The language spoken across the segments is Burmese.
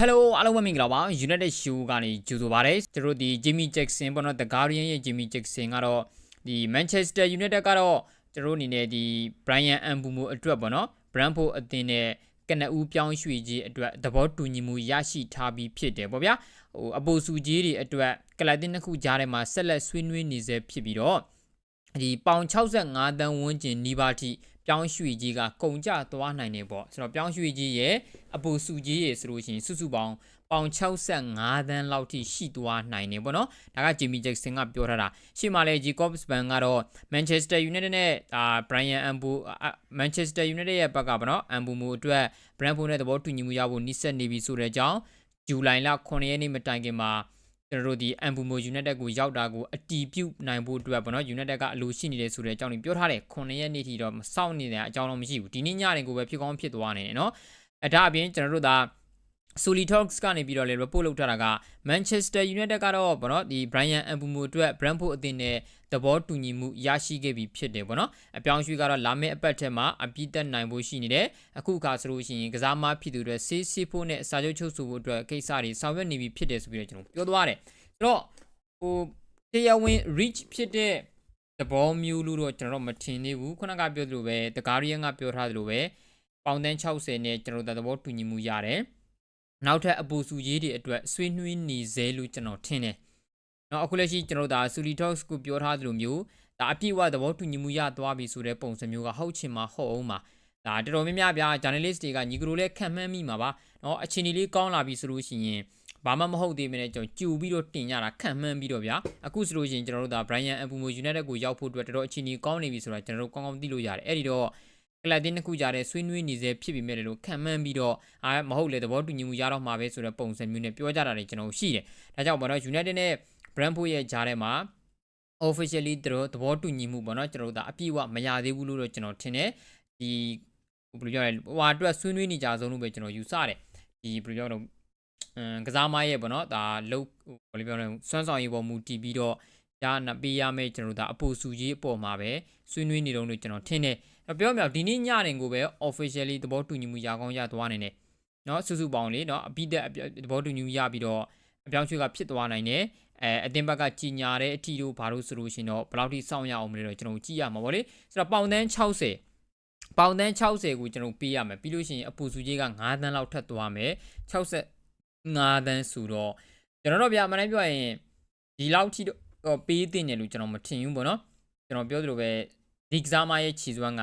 Hello အားလုံးပဲမင်္ဂလာပါ United Show ကနေကြိုဆိုပါရစေကျွန်တော်တို့ဒီ Jimmy Jackson ပေါ့နော် The Guardian ရဲ့ Jimmy Jackson ကတော့ဒီ Manchester United ကတော့ကျွန်တော်တို့အနေနဲ့ဒီ Brian Mbumo အတွက်ပေါ့နော် Brentford အသင်းနဲ့ကနဦးပြောင်းရွှေ့ခြင်းအတွက်သဘောတူညီမှုရရှိထားပြီးဖြစ်တယ်ပေါ့ဗျာဟိုအပိုစုကြီးတွေအတွက်ကလပ်တင်တစ်ခုကြားထဲမှာဆက်လက်ဆွေးနွေးနေစေဖြစ်ပြီးတော့ဒီပေါင်65တန်းဝန်းကျင်နီးပါးထိ ပြောင်းရွှေ့ကြီးကကုန်ကျသွားနိုင်တယ်ပေါ့ဆိုတော့ပြောင်းရွှေ့ကြီးရဲ့အပိုစုကြီးရေဆိုလို့ရှိရင်စုစုပေါင်းပေါင်65တန်းလောက်ထိရှိသွားနိုင်တယ်ပေါ့နော်ဒါကဂျီမီဂျက်ဆင်ကပြောထားတာရှေ့မှာလဲဂျီကော့စ်ဘန်ကတော့မန်ချက်စတာယူနိုက်တက်နဲ့အာဘရိုင်ယန်အမ်ဘူမန်ချက်စတာယူနိုက်တက်ရဲ့ဘက်ကပေါ့နော်အမ်ဘူမူအတွက်ဘရန်ဖိုနဲ့သဘောတူညီမှုရဖို့နှိစက်နေပြီဆိုတဲ့အကြောင်းဇူလိုင်လ9ရက်နေ့မတိုင်ခင်မှာ ကျွန်တော်တို့ဒီအမ်ဘူမိုယူနိုက်တက်ကိုရောက်တာကိုအတီးပြုတ်နိုင်ဖို့အတွက်ပေါ့နော်ယူနိုက်တက်ကအလိုရှိနေတယ်ဆိုတဲ့အကြောင်းကိုပြောထားတယ်9ရက်နေ့ထိတော့မစောင့်နေတဲ့အကြောင်းတော့မရှိဘူးဒီနေ့ညနေကိုပဲဖြစ်ကောင်းဖြစ်သွားနေတယ်နော်အဲဒါအပြင်ကျွန်တော်တို့ဒါ Soli Talks ကနေပြီးတော့လေ report လုပ်ထားတာက Manchester United ကတော့ဗောနော်ဒီ Brian Mbumo အတွက် Brentford အသင်းနဲ့သဘောတူညီမှုရရှိခဲ့ပြီဖြစ်တယ်ဗောနော်အပြောင်းရွှေ့ကတော့လာမယ့်အပတ်ထဲမှာအပြည့်တက်နိုင်ဖို့ရှိနေတယ်အခုအခါဆိုလို့ရှိရင်ကစားမဖြစ်သူတွေဆေးဆေးဖို့နဲ့စာချုပ်ချုပ်ဆိုဖို့အတွက်ကိစ္စတွေဆောင်ရွက်နေပြီဖြစ်တယ်ဆိုပြီးတော့ကျွန်တော်ပြောသွားတယ်ဆိုတော့ဟိုတရားဝင် reach ဖြစ်တဲ့သဘောမျိုးလို့တော့ကျွန်တော်တို့မထင်သေးဘူးခုနကပြောသလိုပဲ The Guardian ကပြောထားသလိုပဲပေါင်တန်း60နဲ့ကျွန်တော်တို့သဘောတူညီမှုရတယ် နောက်ထပ်အပူစုရေးတွေအတွက်ဆွေးနွေးနေစေလို့ကျွန်တော်ထင်တယ်။နော်အခုလက်ရှိကျွန်တော်တို့ဒါ Suli Talks ကိုပြောထားသလိုမျိုးဒါအပြည့်အဝသဘောတူညီမှုရသွားပြီဆိုတဲ့ပုံစံမျိုးကဟုတ်ချင်မှာဟုတ်အောင်ပါ။ဒါတော်တော်များများဗျာ journalist တွေကညီကလိုလဲခံမှန်းမိမှာပါ။နော်အချိန်လေးကောင်းလာပြီဆိုလို့ရှိရင်ဘာမှမဟုတ်သေးမနဲ့ကျွန်တော်ကြူပြီးတော့တင်ရတာခံမှန်းပြီးတော့ဗျာအခုဆိုလို့ရှိရင်ကျွန်တော်တို့ဒါ Brian Mbumo United ကိုရောက်ဖို့အတွက်တော်တော်အချိန်ကြီးကောင်းနေပြီဆိုတာကျွန်တော်တို့ကောင်းကောင်းသိလို့ရတယ်အဲ့ဒီတော့ ကလပ်တင်းတစ်ခုကြားတဲ့ဆွေးနွေးနေစေဖြစ်ပြီးမဲ့လို့ခံမှန်းပြီးတော့အာမဟုတ်လေသဘောတူညီမှုရတော့မှာပဲဆိုတဲ့ပုံစံမျိုးနဲ့ပြောကြတာတွေကျွန်တော်ရှိတယ်ဒါကြောင့်ဘာလို့ United နဲ့ Brentford ရဲ့ကြားထဲမှာ officially တို့သဘောတူညီမှုပေါ့နော်ကျွန်တော်တို့ဒါအပြည့်အဝမရသေးဘူးလို့တော့ကျွန်တော်ထင်တယ်ဒီဘယ်လိုပြောရလဲဟိုအတွက်ဆွေးနွေးနေကြဆုံးလို့ပဲကျွန်တော်ယူဆတယ်ဒီဘယ်လိုပြောတော့အမ်ကစားမရဲ့ပေါ့နော်ဒါလုတ်ဟိုဘယ်လိုပြောလဲစွမ်းဆောင်ရည်ပေါ်မူတည်ပြီးတော့ရနာပေးရမယ့်ကျွန်တော်တို့ဒါအပူစုကြီးအပေါ်မှာပဲဆွေးနွေးနေတော့လို့ကျွန်တော်ထင်တယ် ပြောမြောက်ဒီနေ့ညနေကိုပဲ officially သဘောတူညီမှုရကောင်းရသွားနိုင်တယ်เนาะစုစုပေါင်းလေးเนาะအပိသက်သဘောတူညီမှုရပြီးတော့အပြောင်းရွှေ့ကဖြစ်သွားနိုင်တယ်အဲအတင်းဘက်ကကြီးညာတဲ့အထီတို့ဘာလို့ဆိုလို့ရှင်တော့ဘယ်လောက်ထိစောင့်ရအောင်မလဲတော့ကျွန်တော်ကြည့်ရမှာဗောလေဆိုတော့ပေါင်တန်း60ပေါင်တန်း60ကိုကျွန်တော်ပေးရမယ်ပြီးလို့ရှိရင်အပူစုကြီးက9တန်းလောက်ထပ်သွားမယ်65တန်းဆိုတော့ကျွန်တော်တို့ဗျာမနိုင်ပြောရင်ဒီလောက်ထိတော့ပေးတင်တယ်လို့ကျွန်တော်မထင်ဘူးဗောနော်ကျွန်တော်ပြောသလိုပဲ ဒီကစားမရဲ့ခြေစွမ်းက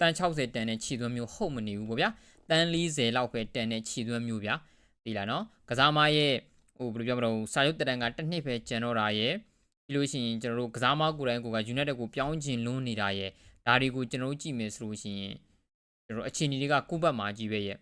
တန်60တန်တဲ့ခြေစွမ်းမျိုးဟုတ်မနေဘူးဗောဗျာတန်40လောက်ပဲတန်တဲ့ခြေစွမ်းမျိုးဗျာဒီလားနော်ကစားမရဲ့ဟိုဘယ်လိုပြောမလို့စာရုပ်တရံကတစ်နှစ်ပဲကျန်တော့တာရဲ့ပြီးလို့ရှိရင်ကျွန်တော်တို့ကစားမကိုယ်တိုင်ကိုက United ကိုပြောင်းကျင်လွန်းနေတာရဲ့ဒါတွေကိုကျွန်တော်တို့ကြည့်မယ်ဆိုလို့ရှိရင်ကျွန်တော်အခြေအနေတွေကကိုယ့်ဘက်မှာကြီးပဲရဲ့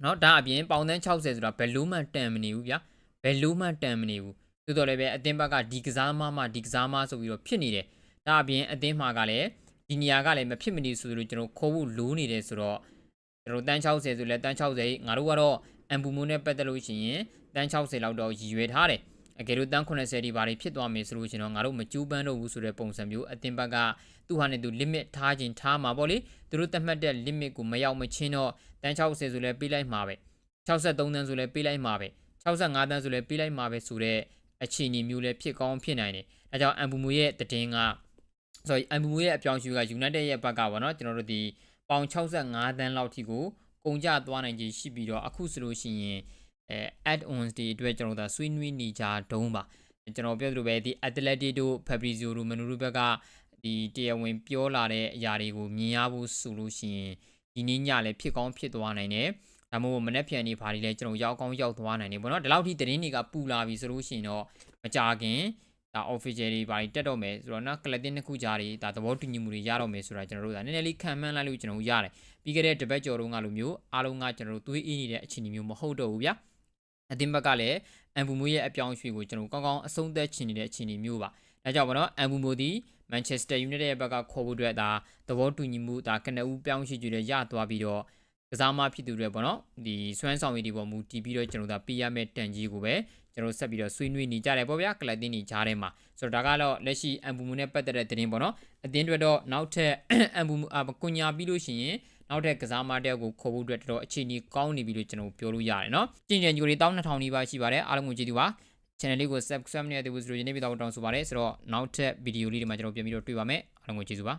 เนาะဒါအပြင်ပေါင်တန်း60ဆိုတာဘယ်လို့မှတန်မနေဘူးဗျာဘယ်လို့မှတန်မနေဘူးသို့တော်လည်းပဲအတင်းဘက်ကဒီကစားမမှဒီကစားမဆိုပြီးတော့ဖြစ်နေတယ် ဒါအပြင်အတင်းမှာကလည်းဒီနေရာကလည်းမဖြစ်မနေဆိုလို့ကျွန်တော်ခေါ်ဖို့လိုနေတယ်ဆိုတော့ကျွန်တော်တန်း60ဆိုလဲတန်း60ငါတို့ကတော့အမ်ဘူမိုနဲ့ပတ်သက်လို့ရှိရင်တန်း60လောက်တော့ရည်ရွယ်ထားတယ်အကယ်လို့တန်း80ဒီဘာတွေဖြစ်သွားမယ်ဆိုလို့ရှင်တော့ငါတို့မကျူးပန်းတော့ဘူးဆိုတဲ့ပုံစံမျိုးအတင်ဘက်ကသူ့ဟာနဲ့သူ limit ထားခြင်းထားမှာပေါ့လေသူတို့သတ်မှတ်တဲ့ limit ကိုမရောက်မချင်းတော့တန်း60ဆိုလဲပေးလိုက်မှာပဲ63တန်းဆိုလဲပေးလိုက်မှာပဲ65တန်းဆိုလဲပေးလိုက်မှာပဲဆိုတဲ့အခြေအနေမျိုးလဲဖြစ်ကောင်းဖြစ်နိုင်တယ်ဒါကြောင့်အမ်ဘူမိုရဲ့တည်င်းက ဆိုအမ်ဘူမိုရဲ့အပြောင်းအရွှေ့က United ရဲ့ဘက်ကပေါ့နော်ကျွန်တော်တို့ဒီပေါင်65တန်းလောက်ထိကိုကုန်ကျသွားနိုင်ခြင်းရှိပြီးတော့အခုဆိုလို့ရှိရင်အဲ add-ons တွေအတွက်ကျွန်တော်တို့ဆွေးနွေးနေကြတုံးပါကျွန်တော်ပြောသလိုပဲဒီ Athletic တို့ Fabrizio Romano တို့ဘက်ကဒီတရားဝင်ပြောလာတဲ့အရာတွေကိုမြင်ရဖို့ဆိုလို့ရှိရင်ဒီနေ့ညလည်းဖြစ်ကောင်းဖြစ်သွားနိုင်တယ်ဒါမှမဟုတ်မနေ့ပြန်နေဘာတွေလဲကျွန်တော်ရောက်ကောင်းရောက်သွားနိုင်တယ်ပေါ့နော်ဒီလောက်ထိသတင်းတွေကပူလာပြီဆိုလို့ရှိရင်တော့မကြခင် ဒါ official တွေဘာတွေတက်တော့မယ်ဆိုတော့နော် collecting တစ်ခုကြားတွေဒါသဘောတူညီမှုတွေရတော့မယ်ဆိုတာကျွန်တော်တို့ဒါနည်းနည်းလေးခံမှန်းလိုက်လို့ကျွန်တော်တို့ရတယ်ပြီးခဲ့တဲ့တပတ်ကျော်တုန်းကလိုမျိုးအားလုံးကကျွန်တော်တို့သွေးအေးနေတဲ့အခြေအနေမျိုးမဟုတ်တော့ဘူးဗျာအတင်းဘက်ကလည်းအမ်ဘူမိုရဲ့အပြောင်းအရွှေ့ကိုကျွန်တော်ကောင်းကောင်းအဆုံးသက်ချင်နေတဲ့အခြေအနေမျိုးပါဒါကြောင့်ပေါ့နော်အမ်ဘူမိုဒီမန်ချက်စတာယူနိုက်တက်ရဲ့ဘက်ကခေါ်ဖို့အတွက်ဒါသဘောတူညီမှုဒါကနဦးပြောင်းရွှေ့ကြည့်ရရသွားပြီးတော့ ကစားမဖြစ်သူတွေပေါ့နော်ဒီစွမ်းဆောင်ရည်တွေပေါ်မူတည်ပြီးတော့ကျွန်တော်တို့ပေးရမယ့်တန်ကြီးကိုပဲကျွန်တော်ဆက်ပြီးတော့ဆွေးနွေးနေကြတယ်ပေါ့ဗျာကလပ်တင်းတွေကြားထဲမှာဆိုတော့ဒါကတော့လက်ရှိအမ်ဘူမူနဲ့ပတ်သက်တဲ့သတင်းပေါ့နော်အတင်းတွေတော့နောက်ထပ်အမ်ဘူမူအကွန်ညာပြီးလို့ရှိရင်နောက်ထပ်ကစားမတစ်ယောက်ကိုခေါ်ဖို့အတွက်တော်တော်အခြေအနေကောင်းနေပြီလို့ကျွန်တော်ပြောလို့ရတယ်နော်ကြင်ကြံကြိုတွေ12000နီးပါးရှိပါတယ်အားလုံးကိုကျေးဇူးပါ channel လေးကို subscribe လုပ်နေတဲ့သူတွေဆိုရင်လည်းပြီးတော့တောင်းဆိုပါတယ်ဆိုတော့နောက်ထပ်ဗီဒီယိုလေးတွေမှာကျွန်တော်ပြန်ပြီးတော့တွေ့ပါမယ်အားလုံးကိုကျေးဇူးပါ